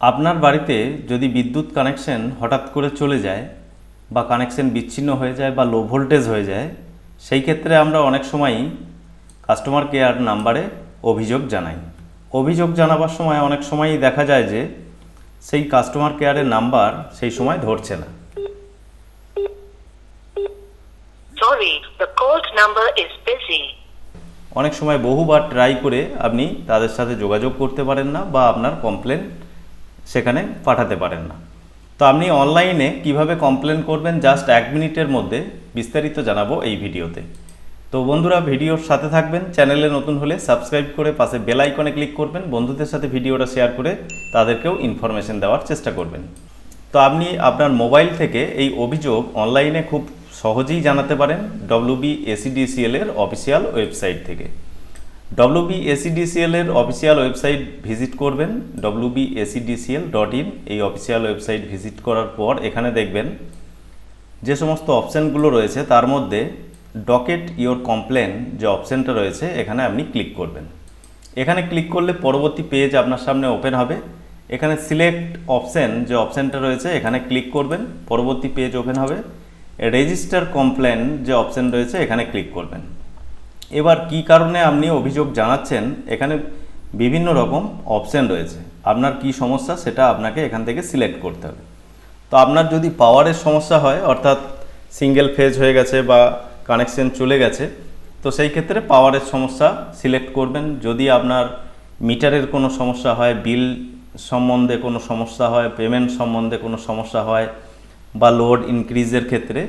আপনার বাড়িতে যদি বিদ্যুৎ কানেকশন হঠাৎ করে চলে যায় বা কানেকশন বিচ্ছিন্ন হয়ে যায় বা লো ভোল্টেজ হয়ে যায় সেই ক্ষেত্রে আমরা অনেক সময়ই কাস্টমার কেয়ার নাম্বারে অভিযোগ জানাই অভিযোগ জানাবার সময় অনেক সময়ই দেখা যায় যে সেই কাস্টমার কেয়ারের নাম্বার সেই সময় ধরছে না. অনেক সময় বহুবার ট্রাই করে আপনি তাদের সাথে যোগাযোগ করতে পারেন না বা আপনার কমপ্লেন সেখানে পাঠাতে পারেন না। তো আপনি অনলাইনে কীভাবে কমপ্লেন করবেন জাস্ট এক মিনিটের মধ্যে বিস্তারিত জানাব এই ভিডিওতে। তো বন্ধুরা, ভিডিওর সাথে থাকবেন, চ্যানেলে নতুন হলে সাবস্ক্রাইব করে পাশে বেল আইকনে ক্লিক করবেন, বন্ধুদের সাথে ভিডিওটা শেয়ার করে তাদেরকেও ইনফরমেশন দেওয়ার চেষ্টা করবেন। তো আপনি আপনার মোবাইল থেকে এই অভিযোগ অনলাইনে খুব সহজেই জানাতে পারেন ডব্লিউবি এসিডিসিএল এর অফিসিয়াল ওয়েবসাইট থেকে। ডব্লিউবি এসিডিসিএল এর অফিসিয়াল ওয়েবসাইট ভিজিট করবেন। ডব্লিউবি এসিডিসিএল ডট ইন এই অফিসিয়াল ওয়েবসাইট ভিজিট করার পর এখানে দেখবেন যে সমস্ত অপশানগুলো রয়েছে, তার মধ্যে ডকেট ইওর কমপ্লেন যে অপশানটা রয়েছে, এখানে আপনি ক্লিক করবেন। এখানে ক্লিক করলে পরবর্তী পেজ আপনার সামনে ওপেন হবে। এখানে সিলেক্ট অপশান যে অপশানটা রয়েছে, এখানে ক্লিক করবেন। পরবর্তী পেজ ওপেন হবে। রেজিস্টার কমপ্লেন যে অপশান রয়েছে, এখানে ক্লিক করবেন। এবার কি কারণে আপনি অভিযোগ জানাচ্ছেন? এখানে বিভিন্ন রকম অপশান রয়েছে। আপনার কি সমস্যা সেটা আপনাকে এখান থেকে সিলেক্ট করতে হবে। তো আপনার যদি পাওয়ারের সমস্যা হয়, অর্থাৎ সিঙ্গেল ফেজ হয়ে গেছে বা কানেকশন চলে গেছে, তো সেই ক্ষেত্রে পাওয়ারের সমস্যা সিলেক্ট করবেন। যদি আপনার মিটারের কোনো সমস্যা হয় বিল সম্বন্ধে কোনো সমস্যা হয় পেমেন্ট সম্বন্ধে কোনো সমস্যা হয়, বা লোড ইনক্রিজের ক্ষেত্রে,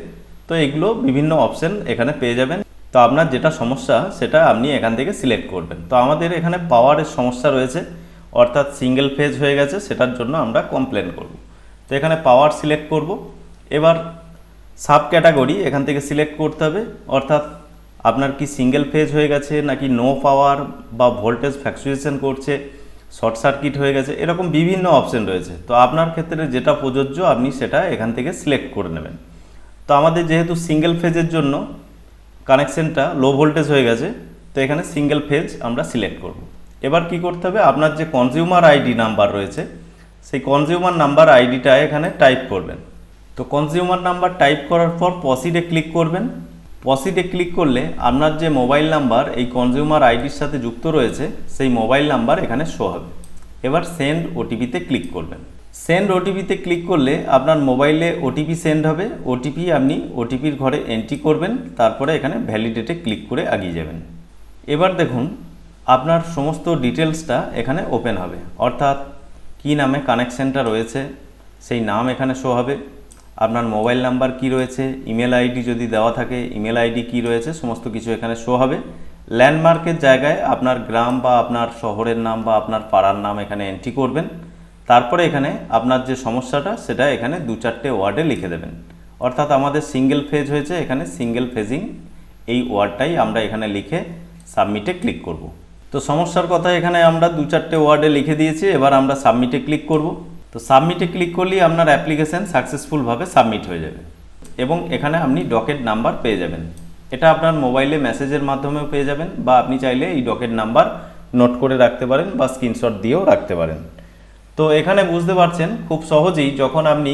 তো এগুলো বিভিন্ন অপশন এখানে পেয়ে যাবেন। তো আপনার যেটা সমস্যা, সেটা আপনি এখান থেকে সিলেক্ট করবেন। তো আমাদের এখানে পাওয়ারের সমস্যা রয়েছে, অর্থাৎ সিঙ্গেল ফেজ হয়ে গেছে, সেটার জন্য আমরা কমপ্লেন করব। তো এখানে পাওয়ার সিলেক্ট করব। এবার সাব ক্যাটাগরি এখান থেকে সিলেক্ট করতে হবে, অর্থাৎ আপনার কি সিঙ্গেল ফেজ হয়ে গেছে, নাকি নো পাওয়ার বা ভোল্টেজ ফ্যাকচুয়েশন করছে শর্ট সার্কিট হয়ে গেছে, এরকম বিভিন্ন অপশন রয়েছে। তো আপনার ক্ষেত্রে যেটা প্রযোজ্য, আপনি সেটা এখান থেকে সিলেক্ট করে নেবেন। তো আমাদের যেহেতু সিঙ্গেল ফেজের জন্য কানেকশনটা লো ভোল্টেজ হয়ে গেছে, তো এখানে সিঙ্গেল ফেজ আমরা সিলেক্ট করব। এবার কি করতে হবে? আপনার যে কনজিউমার আইডি নাম্বার রয়েছে, সেই কনজিউমার নাম্বার আইডিটা এখানে টাইপ করবেন। তো কনজিউমার নাম্বার টাইপ করার পর পসিডে ক্লিক করবেন। পসিডে ক্লিক করলে আপনার যে মোবাইল নাম্বার এই কনজিউমার আইডির সাথে যুক্ত রয়েছে, সেই মোবাইল নাম্বার এখানে শো হবে। এবার সেন্ড ওটিপিতে ক্লিক করবেন। সেন্ড ওটিপিতে ক্লিক করলে আপনার মোবাইলে ওটিপি সেন্ড হবে। ওটিপি আপনি ওটিপির ঘরে এন্ট্রি করবেন, তারপরে এখানে ভ্যালিডেটে ক্লিক করে আগিয়ে যাবেন। এবার দেখুন, আপনার সমস্ত ডিটেলসটা এখানে ওপেন হবে। অর্থাৎ কী নামে কানেকশানটা রয়েছে, সেই নাম এখানে শো হবে। আপনার মোবাইল নাম্বার কি রয়েছে ইমেল আইডি যদি দেওয়া থাকে ইমেল আইডি কি রয়েছে, সমস্ত কিছু এখানে শো হবে। ল্যান্ডমার্কের জায়গায় আপনার গ্রাম বা আপনার শহরের নাম বা আপনার পাড়ার নাম এখানে এন্ট্রি করবেন। তারপরে এখানে আপনার যে সমস্যাটা, সেটা এখানে দু চারটে ওয়ার্ডে লিখে দেবেন। অর্থাৎ আমাদের সিঙ্গেল ফেজ হয়েছে, এখানে সিঙ্গেল ফেজিং এই ওয়ার্ডটাই আমরা এখানে লিখে সাবমিটে ক্লিক করব। তো সমস্যার কথা এখানে আমরা দু চারটে ওয়ার্ডে লিখে দিয়েছি, এবার আমরা সাবমিটে ক্লিক করব। তো সাবমিটে ক্লিক করলেই আপনার অ্যাপ্লিকেশান সাকসেসফুলভাবে সাবমিট হয়ে যাবে এবং এখানে আপনি ডকেট নাম্বার পেয়ে যাবেন। এটা আপনার মোবাইলে মেসেজের মাধ্যমেও পেয়ে যাবেন বা আপনি চাইলে এই ডকেট নাম্বার নোট করে রাখতে পারেন বা স্ক্রিনশট দিয়েও রাখতে পারেন। তো এখানে বুঝতে পারছেন খুব সহজেই যখন আপনি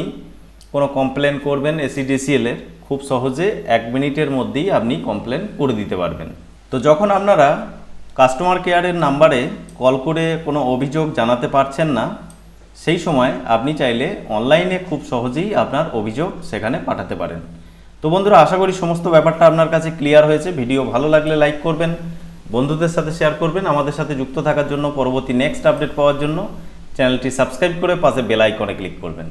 কোনো কমপ্লেন করবেন এসিডিসিএল এর, খুব সহজে এক মিনিটের মধ্যেই আপনি কমপ্লেন করে দিতে পারবেন। তো যখন আপনারা কাস্টমার কেয়ারের নাম্বারে কল করে কোনো অভিযোগ জানাতে পারছেন না, সেই সময় আপনি চাইলে অনলাইনে খুব সহজেই আপনার অভিযোগ সেখানে পাঠাতে পারেন। তো বন্ধুরা, আশা করি সমস্ত ব্যাপারটা আপনার কাছে ক্লিয়ার হয়েছে। ভিডিও ভালো লাগলে লাইক করবেন, বন্ধুদের সাথে শেয়ার করবেন, আমাদের সাথে যুক্ত থাকার জন্য, পরবর্তী নেক্সট আপডেট পাওয়ার জন্য। চ্যানেলটি সাবস্ক্রাইব করে পাশে বেল আইকনে ক্লিক করবেন।